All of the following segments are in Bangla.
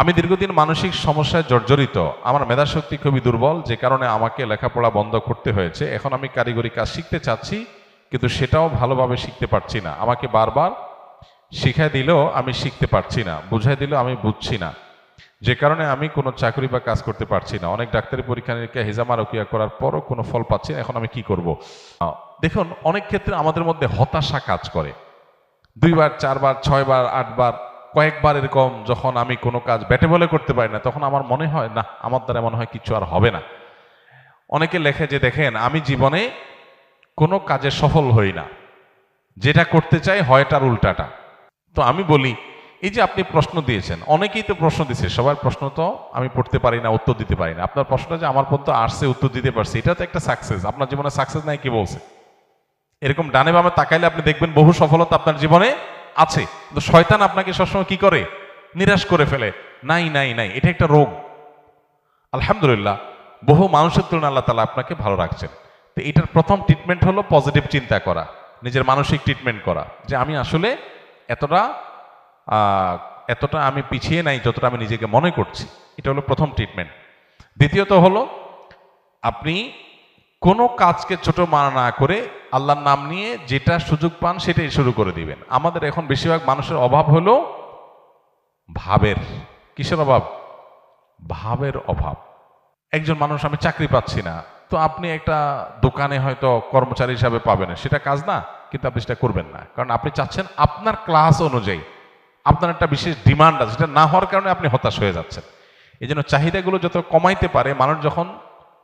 আমি দীর্ঘদিন মানসিক সমস্যায় জর্জরিত। আমার মেধাশক্তি খুবই দুর্বল, যে কারণে আমাকে লেখাপড়া বন্ধ করতে হয়েছে। এখন আমি কারিগরি কাজ শিখতে চাচ্ছি, কিন্তু সেটাও ভালোভাবে শিখতে পারছি না। আমাকে বারবার শিখাই দিলেও আমি শিখতে পারছি না বুঝাই দিলেও আমি বুঝছি না। যে কারণে আমি কোনো চাকরি বা কাজ করতে পারছি না। অনেক ডাক্তারি পরীক্ষা নিরীক্ষা, হিজামা রকিয়া করার পরও কোনো ফল পাচ্ছি না, এখন আমি কি করব? দেখুন, অনেক ক্ষেত্রে আমাদের মধ্যে হতাশা কাজ করে। দুইবার, চারবার, ছয়বার, আটবার কয়েকবার এরকম যখন আমি কোনো কাজ ব্যাটে বলে করতে পারি না, তখন আমার মনে হয়, না, আমার দ্বারা মনে হয় কিছু আর হবে না। অনেকে লেখে যে, দেখেন, আমি জীবনে কোনো কাজে সফল হই না। যেটা করতে চাই হয় তার উল্টাটা। তো আমি বলি, এই যে আপনি প্রশ্ন দিয়েছেন, অনেকেই তো প্রশ্ন দিচ্ছে সবার প্রশ্ন তো আমি পড়তে পারি না, উত্তর দিতে পারি না। আপনার প্রশ্নটা যে আমার পর্যন্ত আসছে, উত্তর দিতে পারছি, এটা তো একটা সাকসেস আপনার জীবনে সাকসেস নাই কি বলছে? এরকম ডানে বামে তাকাইলে আপনি দেখবেন বহু সফলতা আপনার জীবনে আছে, কিন্তু শয়তান আপনাকে সবসময় কি করে? নিরাশ করে ফেলে। নাই নাই নাই, এটা একটা রোগ। আলহামদুলিল্লাহ, বহু মানুষের তুলনায় আল্লাহ তালা আপনাকে ভালো রাখছেন। তো এটার প্রথম ট্রিটমেন্ট হলো পজিটিভ চিন্তা করা, নিজের মানসিক ট্রিটমেন্ট করা, যে আমি আসলে এতটা এতটা আমি পিছিয়ে নাই, যতটা আমি নিজেকে মনে করছি। এটা হলো প্রথম ট্রিটমেন্ট দ্বিতীয়ত হলো, আপনি কোনো কাজকে ছোট মানা না করে আল্লাহর নাম নিয়ে যেটা সুযোগ পান সেটাই শুরু করে দিবেন। আমাদের এখন বেশিরভাগ মানুষের অভাব হলো ভাবের। কিসের অভাব? ভাবের অভাব। একজন মানুষ আমি চাকরি পাচ্ছি না, তো আপনি একটা দোকানে হয়তো কর্মচারী হিসাবে পাবেন। সেটা কাজ না, কিন্তু আপনি সেটা করবেন না। কারণ আপনি চাচ্ছেন আপনার ক্লাস অনুযায়ী, আপনার একটা বিশেষ ডিমান্ড আছে, সেটা না হওয়ার কারণে আপনি হতাশ হয়ে যাচ্ছেন। এই জন্য চাহিদাগুলো যত কমাইতে পারে, মানুষ যখন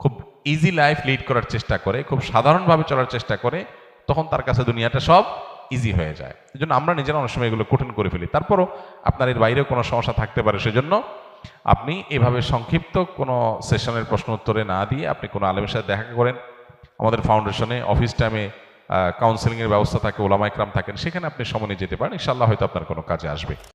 খুব ইজি লাইফ লিড করার চেষ্টা করে, খুব সাধারণভাবে চলার চেষ্টা করে, তখন তার কাছে দুনিয়াটা সব ইজি হয়ে যায়। এই জন্য আমরা নিজেরা অনেক সময় এগুলো কঠিন করে ফেলি। তারপরও আপনার এর বাইরেও কোনো সমস্যা থাকতে পারে, সেজন্য আপনি এভাবে সংক্ষিপ্ত কোনো সেশনের প্রশ্ন উত্তরে না দিয়ে আপনি কোনো আলমের সাথে দেখা করেন। আমাদের ফাউন্ডেশনে অফিস টাইমে কাউন্সেলিংয়ের ব্যবস্থা থাকে, ওলামাইক্রাম থাকেন, সেখানে আপনি সময় যেতে পারেন। ইনশাল্লাহ হয়তো আপনার কোনো কাজে আসবে।